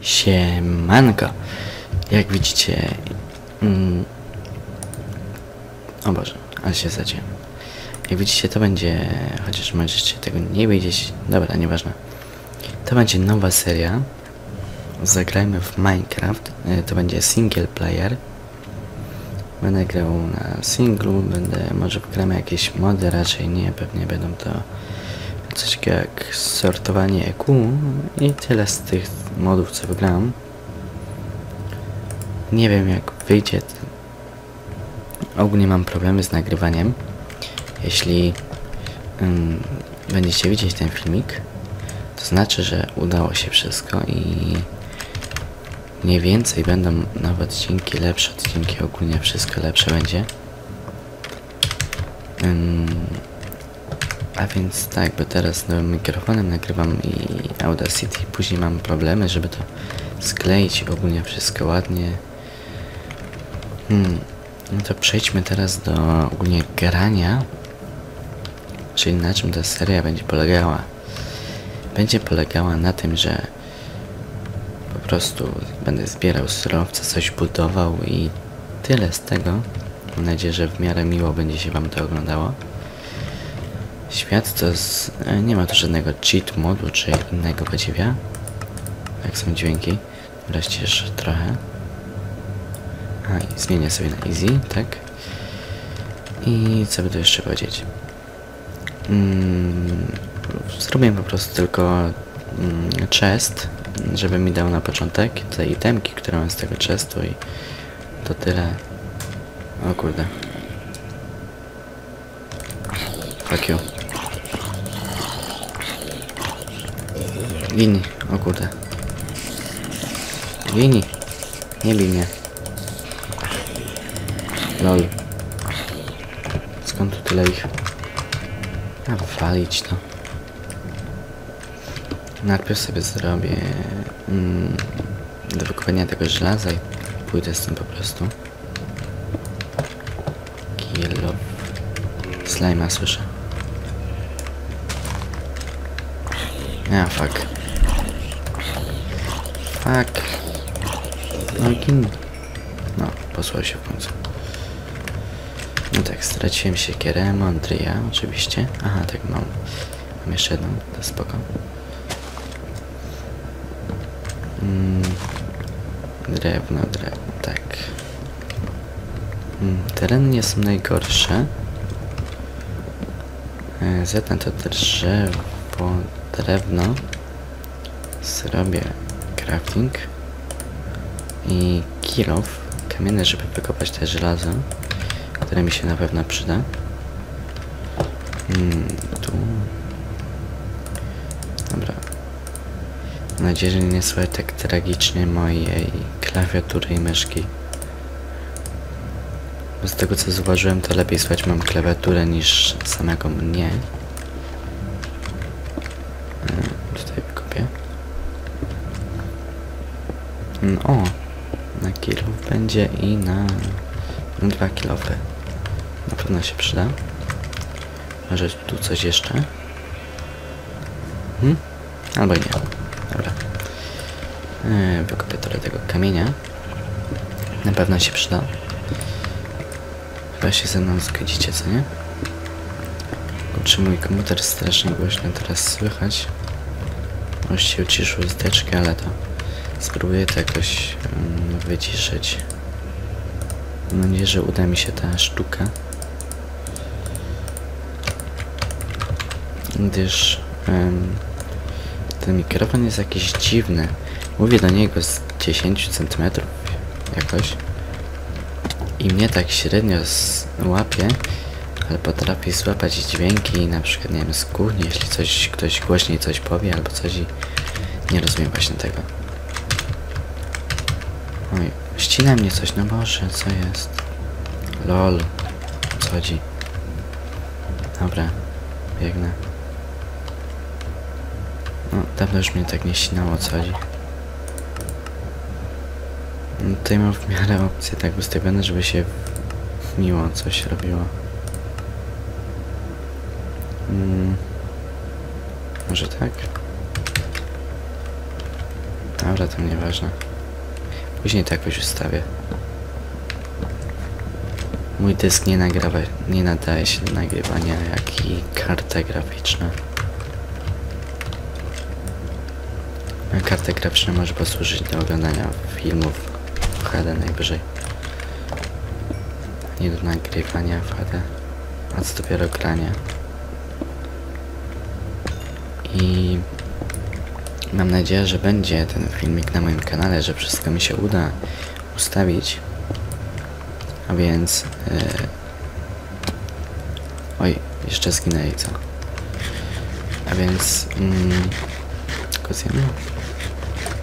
Siemanko. Jak widzicie... Mm, o Boże, ale się zaciąłem. Jak widzicie to będzie... Chociaż możecie tego nie wiedzieć... Dobra, nieważne. To będzie nowa seria. Zagrajmy w Minecraft. E, To będzie single player. Będę grał na singlu, będę może wgramy jakieś mody, raczej nie, pewnie będą to coś takiego jak sortowanie EQ i tyle z tych modów co wygrałem. Nie wiem jak wyjdzie. Ogólnie mam problemy z nagrywaniem. Jeśli ym, będziecie widzieć ten filmik, to znaczy, że udało się wszystko i mniej więcej będą nowe odcinki, lepsze odcinki, ogólnie wszystko lepsze będzie. Ym, a więc tak, bo teraz nowym mikrofonem nagrywam i Audacity, później mam problemy, żeby to skleić ogólnie wszystko ładnie. Hmm, no to przejdźmy teraz do ogólnie grania, czyli na czym ta seria będzie polegała. Będzie polegała na tym, że po prostu będę zbierał surowce, coś budował i tyle z tego. Mam nadzieję, że w miarę miło będzie się Wam to oglądało. Świat to z... e, nie ma tu żadnego cheat modu czy innego podziwia. Jak są dźwięki. Wreszcie jeszcze trochę. A i zmienię sobie na easy, tak. I co by tu jeszcze powiedzieć? Mm, zrobię po prostu tylko mm, chest, żeby mi dał na początek te itemki, które mam z tego chestu i to tyle. O kurde. Fuck you. Wini, o kurde. Wini, nie bij mnie. Lol. Skąd tu tyle ich? A walić to. Najpierw sobie zrobię mm, do wykopania tego żelaza i pójdę z tym po prostu. Kill of Slime'a słyszę. A, fuck. Fuck. No gin. No, posłał się w końcu. No tak, straciłem siekierę, Mondria oczywiście. Aha, tak mam. Mam jeszcze jedną, to spoko. Mm, drewno, drewno, tak. Mm, nie są najgorsze. E, Zetnę to drzewo, drewno. Zrobię crafting. I kilof kamienny, żeby wykopać te żelazo, które mi się na pewno przyda. Mm, tu. Dobra. Mam nadzieję, że nie słychać tak tragicznie mojej klawiatury i myszki. Bo z tego co zauważyłem, to lepiej słychać mam klawiaturę niż samego mnie. E, Tutaj wykopię. Mm, O! Na kilo będzie i na, dwa kilofy. Na pewno się przyda. Może tu coś jeszcze? Hmm? Albo nie. Dobra. E, wykopię trochę tego kamienia. Na pewno się przyda. Chyba się ze mną zgodzicie, co nie? Kurczę, mój komputer strasznie głośno teraz słychać. Może się uciszył zdeczki, ale to spróbuję to jakoś um, wyciszyć. Mam nadzieję, że uda mi się ta sztuka. Gdyż um, ten mikrofon jest jakiś dziwny. Mówię do niego z 10 cm jakoś. I mnie tak średnio łapie, ale potrafi złapać dźwięki na przykład, nie wiem, z kuchni, jeśli coś, ktoś głośniej coś powie albo coś i nie rozumiem właśnie tego. Oj, ścina mnie coś, no Boże, co jest? Lol, co chodzi? Dobra, biegnę. No, dawno już mnie tak nie ścinało, co chodzi? No, Tutaj mam w miarę opcje tak ustawione, żeby się miło coś robiło. Mm. Może tak? Dobra, to nieważne. Później to jakoś ustawię. Mój dysk nie nagrywa, nie nadaje się do nagrywania, jak i karta graficzna. Karta graficzna może posłużyć do oglądania filmów w HD najwyżej. Nie do nagrywania w HD, a co dopiero grania. I mam nadzieję, że będzie ten filmik na moim kanale, że wszystko mi się uda ustawić. A więc... Yy... Oj, jeszcze zginęli, co? A więc... Mm, tylko zjemy?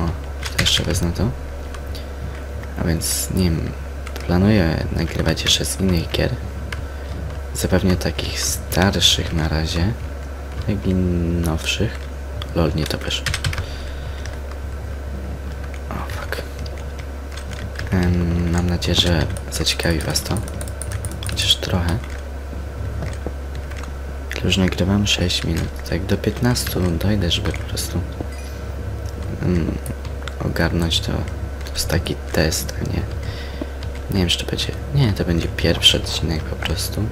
O, jeszcze wezmę to. A więc, nie wiem, planuję nagrywać jeszcze z innych gier. Zapewne takich starszych na razie, jak i nowszych. Lol, nie to wiesz. O, fuck. Em, mam nadzieję, że zaciekawi was to. Chociaż trochę. Już nagrywam 6 minut. Tak do 15 dojdę, żeby po prostu em, ogarnąć to. To jest taki test, a nie... Nie wiem, czy to będzie... Nie, to będzie pierwszy odcinek po prostu.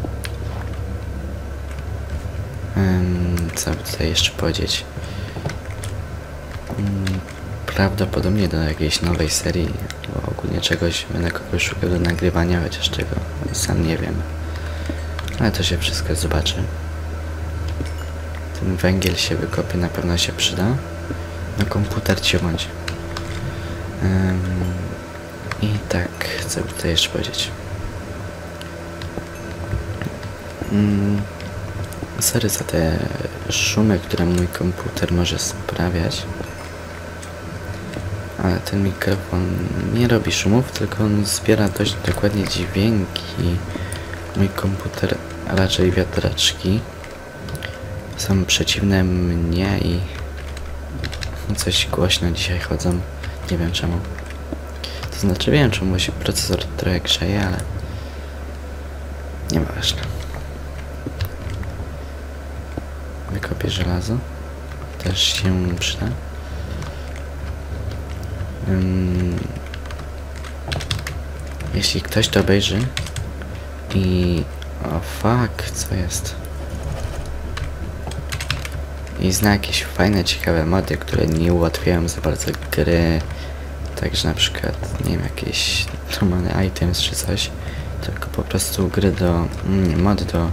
Em, co by tutaj jeszcze powiedzieć? Prawdopodobnie do jakiejś nowej serii, bo ogólnie czegoś będę kogoś szukał do nagrywania, chociaż czego sam nie wiem. Ale to się wszystko zobaczy. Ten węgiel się wykopie, na pewno się przyda. Na komputer ci bądź. I tak, co by tutaj jeszcze powiedzieć? Mm, sorry za te szumy, które mój komputer może sprawiać. Ale ten mikrofon nie robi szumów, tylko on zbiera dość dokładnie dźwięki. Mój komputer raczej wiatraczki są przeciwne mnie i coś głośno dzisiaj chodzą. Nie wiem czemu. To znaczy wiem czemu się procesor trochę grzeje, ale nieważne. Wykopię żelazo. Też się przyda. Jeśli ktoś to obejrzy i... O fuck, co jest? I zna jakieś fajne, ciekawe mody, które nie ułatwiają za bardzo gry. Także na przykład, nie wiem, jakieś normalne items czy coś. Tylko po prostu gry do... Mm, do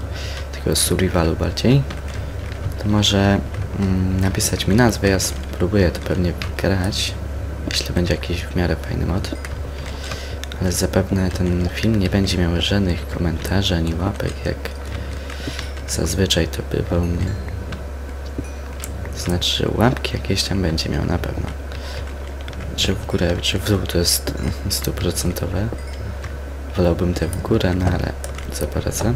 tego survivalu bardziej. To może mm, napisać mi nazwę, ja spróbuję to pewnie grać. Jeśli będzie jakiś w miarę fajny mod. Ale zapewne ten film nie będzie miał żadnych komentarzy ani łapek, jak zazwyczaj to bywa u mnie. Znaczy łapki jakieś tam będzie miał na pewno. Czy w górę, czy w dół to jest stuprocentowe. Wolałbym te w górę, no ale co poradzę.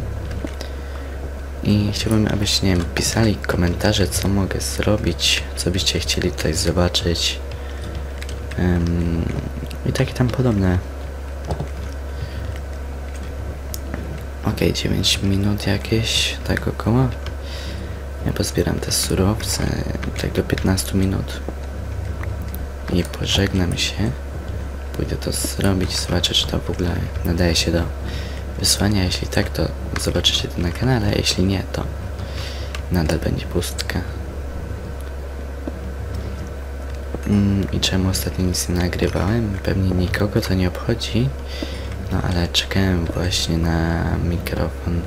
I chciałbym, abyście, nie wiem, pisali komentarze, co mogę zrobić, co byście chcieli tutaj zobaczyć. I takie tam podobne. Okej, 9 minut jakieś, tak około. Ja pozbieram te surowce, tak do 15 minut. I pożegnam się. Pójdę to zrobić, zobaczę, czy to w ogóle nadaje się do wysłania. Jeśli tak, to zobaczycie to na kanale, jeśli nie, to nadal będzie pustka. Mm, I czemu ostatnio nic nie nagrywałem? Pewnie nikogo to nie obchodzi. No ale czekałem właśnie na mikrofon.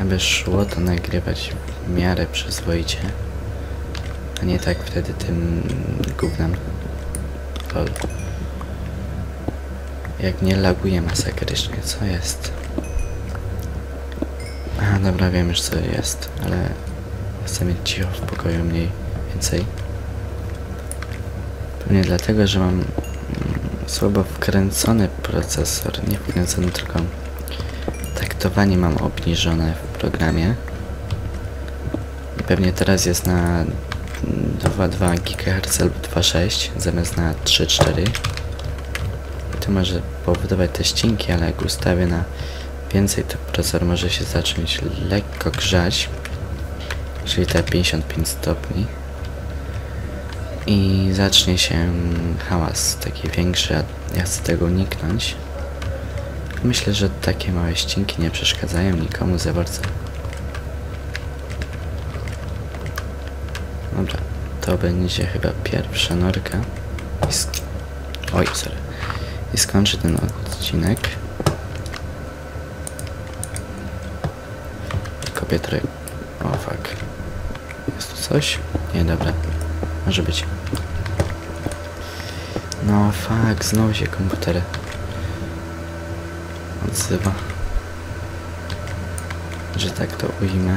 Aby szło to nagrywać w miarę przyzwoicie. A nie tak wtedy tym gównem. Lol. Jak nie laguje masakrycznie, co jest? A dobra, wiem już co jest, ale chcę mieć cicho w pokoju mniej więcej. Pewnie dlatego, że mam słabo wkręcony procesor, nie wkręcony, tylko taktowanie mam obniżone w programie. I pewnie teraz jest na 2,2 GHz lub 2,6 zamiast na 3,4. I to może powodować te ścinki, ale jak ustawię na więcej, to procesor może się zacząć lekko grzać. Czyli te 55 stopni. I zacznie się hałas taki większy, ja chcę tego uniknąć. Myślę, że takie małe ścinki nie przeszkadzają nikomu za bardzo. Dobra, to będzie chyba pierwsza norka. I sk- Oj, sorry. I skończy ten odcinek. Kopię O, fuck. Jest tu coś? Nie, dobra. Może być. No, fuck, znowu się komputer odzywa. Że tak to ujmę.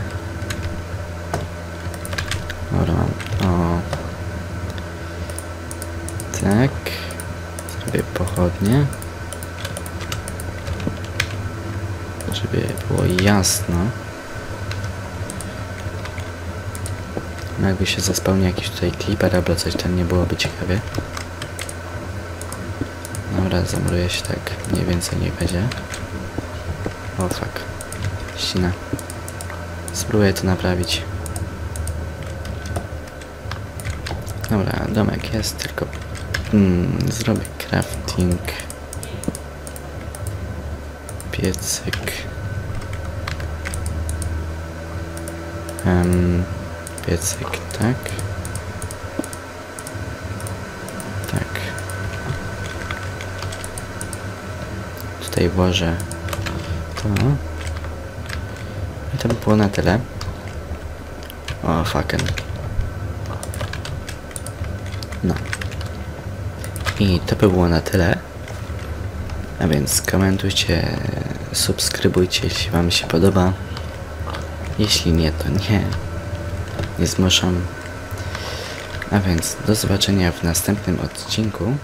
Dobra. O. Tak. Zrobię pochodnie. Żeby było jasno. No jakby się zaspełnił jakiś tutaj kliper albo coś tam nie byłoby ciekawie. Dobra, zamuruję się tak mniej więcej niech będzie. O fuck. Ścina. Spróbuję to naprawić. Dobra, domek jest, tylko hmm, zrobię crafting. Piecyk. Em, piecyk, tak. Tak. Tutaj włożę to. I to by było na tyle. O, fucking. No. I to by było na tyle. A więc komentujcie, subskrybujcie, jeśli Wam się podoba. Jeśli nie, to nie. Nie zmuszam. A więc do zobaczenia w następnym odcinku.